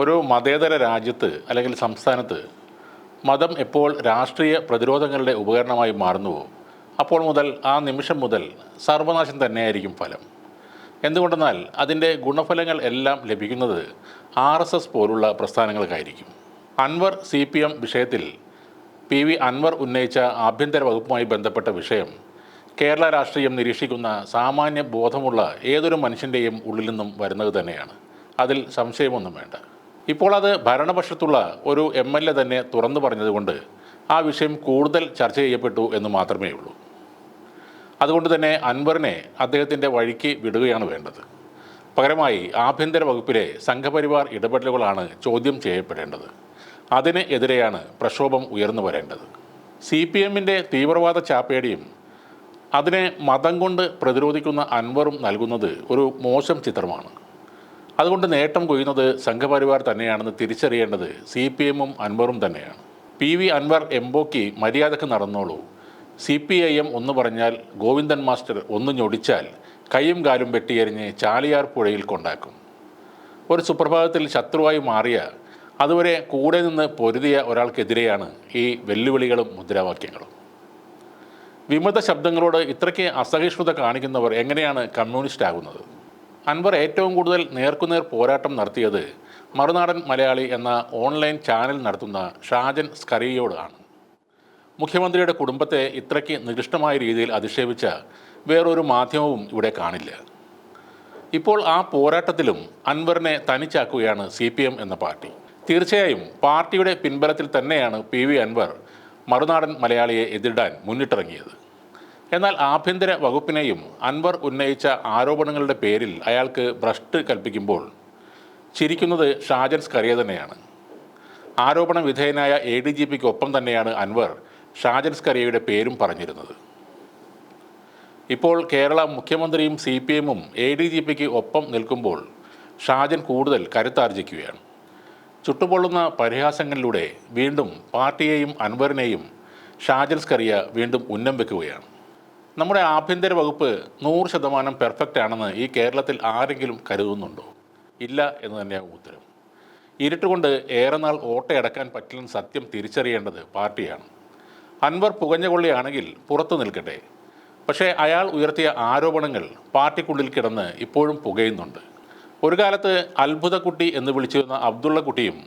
ഒരു മതേതര രാജ്യത്ത് അല്ലെങ്കിൽ സംസ്ഥാനത്ത് മതം എപ്പോൾ രാഷ്ട്രീയ പ്രതിരോധങ്ങളുടെ ഉപകരണമായി മാറുന്നുവോ അപ്പോൾ മുതൽ ആ നിമിഷം മുതൽ സർവനാശം തന്നെയായിരിക്കും ഫലം. എന്തുകൊണ്ടെന്നാൽ അതിന്റെ ഗുണഫലങ്ങൾ എല്ലാം ലഭിക്കുന്നത് ആർ എസ് എസ് പോലുള്ള പ്രസ്ഥാനങ്ങൾക്കായിരിക്കും. അൻവർ സി പി എം വിഷയത്തിൽ പി വി അൻവർ ഉന്നയിച്ച ആഭ്യന്തര വകുപ്പുമായി ബന്ധപ്പെട്ട വിഷയം കേരള രാഷ്ട്രീയം നിരീക്ഷിക്കുന്ന സാമാന്യ ബോധമുള്ള ഏതൊരു മനുഷ്യന്റെയും ഉള്ളിൽ നിന്നും വരുന്നത് തന്നെയാണ്. അതിൽ സംശയമൊന്നും വേണ്ട. ഇപ്പോൾ അത് ഭരണപക്ഷത്തുള്ള ഒരു എം എൽ എ തന്നെ തുറന്നു പറഞ്ഞതുകൊണ്ട് ആ വിഷയം കൂടുതൽ ചർച്ച ചെയ്യപ്പെട്ടു എന്ന് മാത്രമേ ഉള്ളൂ. അതുകൊണ്ട് തന്നെ അൻവറിനെ അദ്ദേഹത്തിന്റെ വഴിക്ക് വിടുകയാണ് വേണ്ടത്. പകരമായി ആഭ്യന്തര വകുപ്പിലെ സംഘപരിവാർ ഇടപെടലുകളാണ് ചോദ്യം ചെയ്യപ്പെടേണ്ടത്. അതിന് എതിരെയാണ് പ്രക്ഷോഭം ഉയർന്നു വരേണ്ടത്. സി പി എമ്മിന്റെ തീവ്രവാദ ചാപ്പേടിയും അതിനെ മതം കൊണ്ട് പ്രതിരോധിക്കുന്ന അൻവറും നൽകുന്നത് ഒരു മോശം ചിത്രമാണ്. അതുകൊണ്ട് നേട്ടം കൊയ്യുന്നത് സംഘപരിവാർ തന്നെയാണെന്ന് തിരിച്ചറിയേണ്ടത് സി പി എമ്മും അൻവറും തന്നെയാണ്. പി വി അൻവർ എംബോക്കി മര്യാദയ്ക്ക് നടന്നോളൂ. സി പി ഐ എം ഒന്ന് പറഞ്ഞാൽ ഗോവിന്ദൻ മാസ്റ്റർ ഒന്ന് ഞൊടിച്ചാൽ കൈയും കാലും വെട്ടിയെറിഞ്ഞ് ചാലിയാർ പുഴയിൽ കൊണ്ടാക്കും. ഒരു സുപ്രഭാതത്തിൽ ശത്രുവായി മാറിയ അതുവരെ കൂടെ നിന്ന് പൊരുതിയ ഒരാൾക്കെതിരെയാണ് ഈ വെല്ലുവിളികളും മുദ്രാവാക്യങ്ങളും. വിമത ശബ്ദങ്ങളോട് ഇത്രയ്ക്ക് അസഹിഷ്ണുത കാണിക്കുന്നവർ എങ്ങനെയാണ് കമ്മ്യൂണിസ്റ്റ് ആകുന്നത് അൻവർ ഏറ്റവും കൂടുതൽ നേർക്കുനേർ പോരാട്ടം നടത്തിയത് മറുനാടൻ മലയാളി എന്ന ഓൺലൈൻ ചാനൽ നടത്തുന്ന ഷാജൻ സ്കറിയോടാണ് മുഖ്യമന്ത്രിയുടെ കുടുംബത്തെ ഇത്രയ്ക്ക് നികൃഷ്ടമായ രീതിയിൽ അധിക്ഷേപിച്ച വേറൊരു മാധ്യമവും ഇവിടെ കാണില്ല. ഇപ്പോൾ ആ പോരാട്ടത്തിലും അൻവറിനെ തനിച്ചാക്കുകയാണ് സി എന്ന പാർട്ടി. തീർച്ചയായും പാർട്ടിയുടെ പിൻബലത്തിൽ തന്നെയാണ് പി വി അൻവർ മറുനാടൻ മലയാളിയെ എതിരിടാൻ മുന്നിട്ടിറങ്ങിയത്. എന്നാൽ ആഭ്യന്തര വകുപ്പിനെയും അൻവർ ഉന്നയിച്ച ആരോപണങ്ങളുടെ പേരിൽ അയാൾക്ക് ഭ്രഷ്ട് കൽപ്പിക്കുമ്പോൾ ചിരിക്കുന്നത് ഷാജൻ സ്കറിയ തന്നെയാണ്. ആരോപണ വിധേയനായ എ ഡി ജി പിക്ക് ഒപ്പം തന്നെയാണ് അൻവർ ഷാജൻ സ്കറിയയുടെ പേരും പറഞ്ഞിരുന്നത്. ഇപ്പോൾ കേരള മുഖ്യമന്ത്രിയും സി പി എമ്മും എ ഡി ജി പിക്ക് ഒപ്പം നിൽക്കുമ്പോൾ ഷാജൻ കൂടുതൽ കരുത്താർജിക്കുകയാണ്. ചുട്ടുപൊള്ളുന്ന പരിഹാസങ്ങളിലൂടെ വീണ്ടും പാർട്ടിയെയും അൻവറിനെയും ഷാജൻ സ്കറിയ വീണ്ടും ഉന്നം വെക്കുകയാണ്. നമ്മുടെ ആഭ്യന്തര വകുപ്പ് നൂറ് ശതമാനം പെർഫെക്റ്റ് ആണെന്ന് ഈ കേരളത്തിൽ ആരെങ്കിലും കരുതുന്നുണ്ടോ? ഇല്ല എന്ന് തന്നെയാകും ഉത്തരം. ഇരുട്ടുകൊണ്ട് ഏറെ നാൾ ഓട്ടയടക്കാൻ പറ്റില്ലെന്ന് സത്യം തിരിച്ചറിയേണ്ടത് പാർട്ടിയാണ്. അൻവർ പുകഞ്ഞകൊള്ളിയാണെങ്കിൽ പുറത്തു നിൽക്കട്ടെ. പക്ഷേ അയാൾ ഉയർത്തിയ ആരോപണങ്ങൾ പാർട്ടിക്കുള്ളിൽ കിടന്ന് ഇപ്പോഴും പുകയുന്നുണ്ട്. ഒരു കാലത്ത് അത്ഭുതക്കുട്ടി എന്ന് വിളിച്ചിരുന്ന അബ്ദുള്ളക്കുട്ടിയും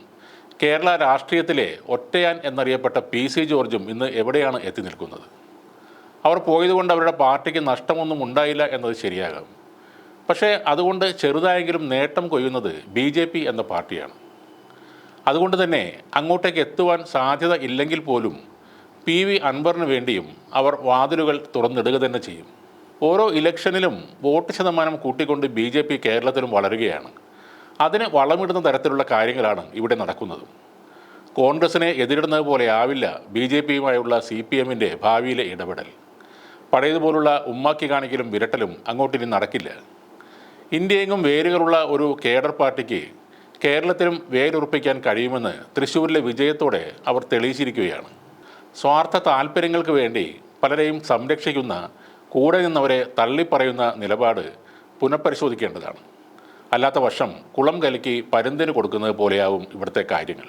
കേരള രാഷ്ട്രീയത്തിലെ ഒറ്റയാൻ എന്നറിയപ്പെട്ട പി സി ജോർജും ഇന്ന് എവിടെയാണ് എത്തി നിൽക്കുന്നത്? അവർ പോയതുകൊണ്ട് അവരുടെ പാർട്ടിക്ക് നഷ്ടമൊന്നും ഉണ്ടായില്ല എന്നത് ശരിയാകാം. പക്ഷേ അതുകൊണ്ട് ചെറുതായെങ്കിലും നേട്ടം കൊയ്യുന്നത് ബി ജെ പി എന്ന പാർട്ടിയാണ്. അതുകൊണ്ട് തന്നെ അങ്ങോട്ടേക്ക് എത്തുവാൻ സാധ്യത ഇല്ലെങ്കിൽ പോലും പി വി അൻവറിന് വേണ്ടിയും അവർ വാതിലുകൾ തുറന്നിടുക തന്നെ ചെയ്യും. ഓരോ ഇലക്ഷനിലും വോട്ട് ശതമാനം കൂട്ടിക്കൊണ്ട് ബി ജെ പി കേരളത്തിലും വളരുകയാണ്. അതിന് വളമിടുന്ന തരത്തിലുള്ള കാര്യങ്ങളാണ് ഇവിടെ നടക്കുന്നത്. കോൺഗ്രസിനെ എതിരിടുന്നത് പോലെ ആവില്ല ബി ജെ പിയുമായുള്ള സി പി എമ്മിന്റെ ഭാവിയിലെ ഇടപെടൽ. പഴയതുപോലുള്ള ഉമ്മാക്കി കാണിക്കലും വിരട്ടലും അങ്ങോട്ടിനി നടക്കില്ല. ഇന്ത്യയെങ്ങും വേരുകളുള്ള ഒരു കേഡർ പാർട്ടിക്ക് കേരളത്തിലും വേരുറപ്പിക്കാൻ കഴിയുമെന്ന് തൃശ്ശൂരിലെ വിജയത്തോടെ അവർ തെളിയിച്ചിരിക്കുകയാണ്. സ്വാർത്ഥ താല്പര്യങ്ങൾക്ക് വേണ്ടി പലരെയും സംരക്ഷിക്കുന്ന കൂടെ നിന്നവരെ തള്ളിപ്പറയുന്ന നിലപാട് പുനഃപരിശോധിക്കേണ്ടതാണ്. അല്ലാത്ത വർഷം കുളം കലക്കി പരുന്തിന് കൊടുക്കുന്നത് പോലെയാവും ഇവിടുത്തെ കാര്യങ്ങൾ.